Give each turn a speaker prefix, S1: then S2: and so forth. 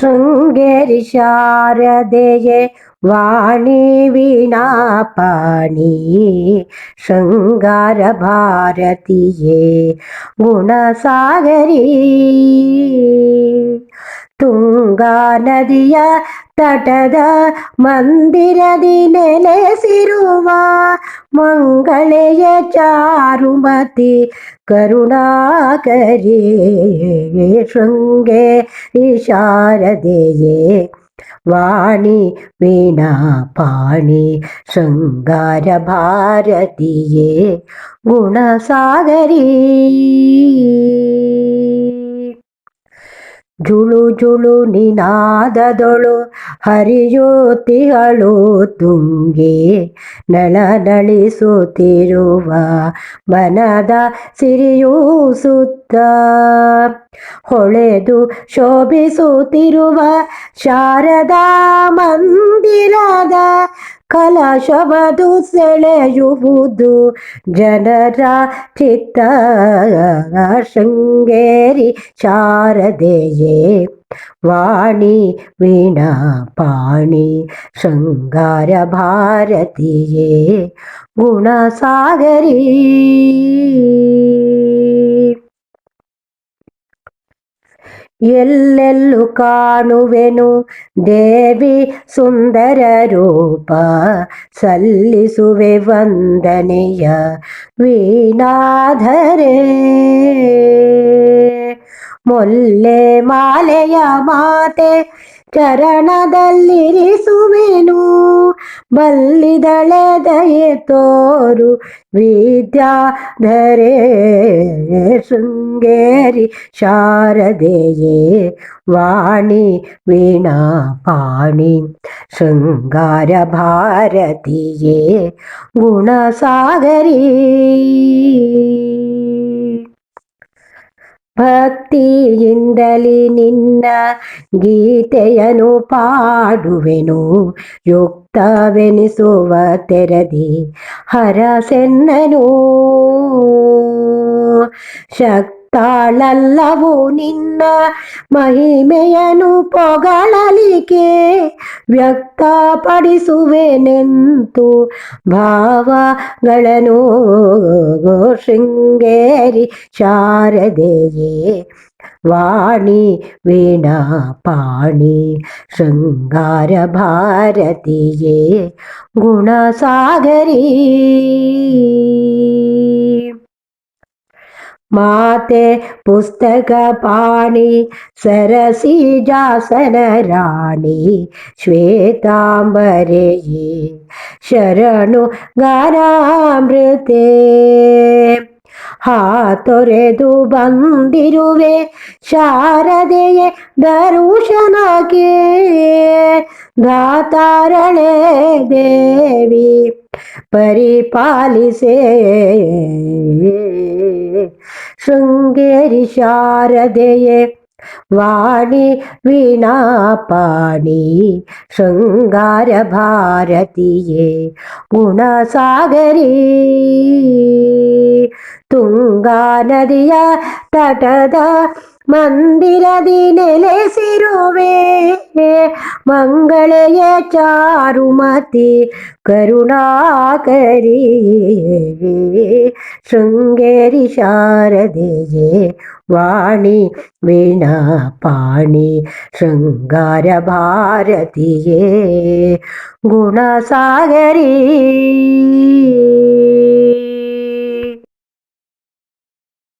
S1: ಶೃಂಗೇರಿ ಶಾರದೆಯೇ ವಾಣಿ ವೀಣಾಪಾಣಿ ಶೃಂಗಾರ ಭಾರತಿಯೇ ಗುಣಸಾಗರಿ ತುಂಗಾ ನದಿಯ ತಟದ ಮಂದಿರದಿ ನೆಲೆಸಿರುವ ಮಂಗಳೆಯ ಚಾರುಮತಿ കരുണാകരേ ശൃംഗേ ശാരദയേ വാണി വീണാപാണി ശൃംഗാരഭാരതിയേ ഗുണസാഗരീ ಜುಳು ಜುಳು ನಿನಾದದೊಳು ಹರಿಯೋತಿಗಳು ತುಂಗೆ ನಳನಳಿಸುತ್ತಿರುವ ಮನದ ಸಿರಿಯೂ ಸುತ್ತ ಹೊಳೆದು ಶೋಭಿಸುತ್ತಿರುವ ಶಾರದಾ ಮಂದಿರದ ಕಲಶವದು ಸೆಳೆಯುವುದು ಜನರ ಚಿತ್ತ ಶೃಂಗೇರಿ ಶಾರದೆಯೇ ವಾಣಿ ವೀಣಾ ಪಾಣಿ ಶೃಂಗಾರ ಭಾರತಿಯೇ ಗುಣಸಾಗರಿ ಎಲ್ಲೆಲ್ಲೂ ಕಾಣುವೆನು ದೇವಿ ಸುಂದರ ರೂಪ ಸಲ್ಲಿಸುವೆ ವಂದನೆಯ ವೀಣಾಧರೆ ಮೊಲ್ಲೆ ಮಾಲೆಯ ಮಾತೆ ಚರಣದಲ್ಲಿರಿಸುವೆನು. ಬಲ್ಲಿದಳೆ ದಯೆ ತೋರು ವಿದ್ಯಾಧರೆ ಶೃಂಗೇರಿ ಶಾರದೆಯೇ ವಾಣಿ ವೀಣಾ ಪಾಣಿ ಶೃಂಗಾರ ಭಾರತಿಯೇ ಗುಣಸಾಗರಿ. ಭಕ್ತಿಯಿಂದಲಿ ನಿನ್ನ ಗೀತೆಯನು ಪಾಡುವೆನು. ಯುಕ್ತವೆನಿಸುವ ತೆರದಿ ಹರಸೆನ್ನನು. ಶಕ್ತಾಳಲ್ಲವು ನಿನ್ನ ಮಹಿಮೆಯನು ಪೊಗಳಲಿಕೆ ವ್ಯಕ್ತಪಡಿಸುವೆನೆಂತು ಭಾವಗಳನ್ನು ಶೃಂಗೇರಿ ಶಾರದೆಯೇ ವಾಣಿ ವೀಣಾ ಪಾಣಿ ಶೃಂಗಾರ ಭಾರತಿಯೇ ಗುಣಸಾಗರಿ ಮಾತೆ ಪುಸ್ತಕ ಪಾಣಿ, ಸರಸಿ ಜಾಸನ ರಾಣಿ ಶ್ವೇತಾಂಬರೆಯೇ ಶರಣು ಗಾನಾಮೃತೆ ಹಾತೊರೆದು ಬಂದಿರುವೆ ಶಾರದೆಯೇ ದರುಶನಕ್ಕೆ, ದಾತಾರಳೆ ದೇವಿ ಪರಿಪಾಲಿಸೆ. ശൃംഗേരി ശാരദയെ വാണി വീണാപാണി ശൃംഗാരഭാരതിയെ ഗുണസാഗരി തുംഗാനദിയ തടത ತುಂಗಾ ನದಿಯ ತಟದ ಮಂದಿರದಿ ನೆಲೆಸಿರುವೆ ಮಂಗಳೆಯ ಚಾರುಮತಿ ಕರುಣಾಕರಿ ಶೃಂಗೇರಿ ಶಾರದೆಯೇ ವಾಣಿ ವೀಣಾ ಪಾಣಿ ಶೃಂಗಾರ ಭಾರತಿಯೇ ಗುಣಸಾಗರಿ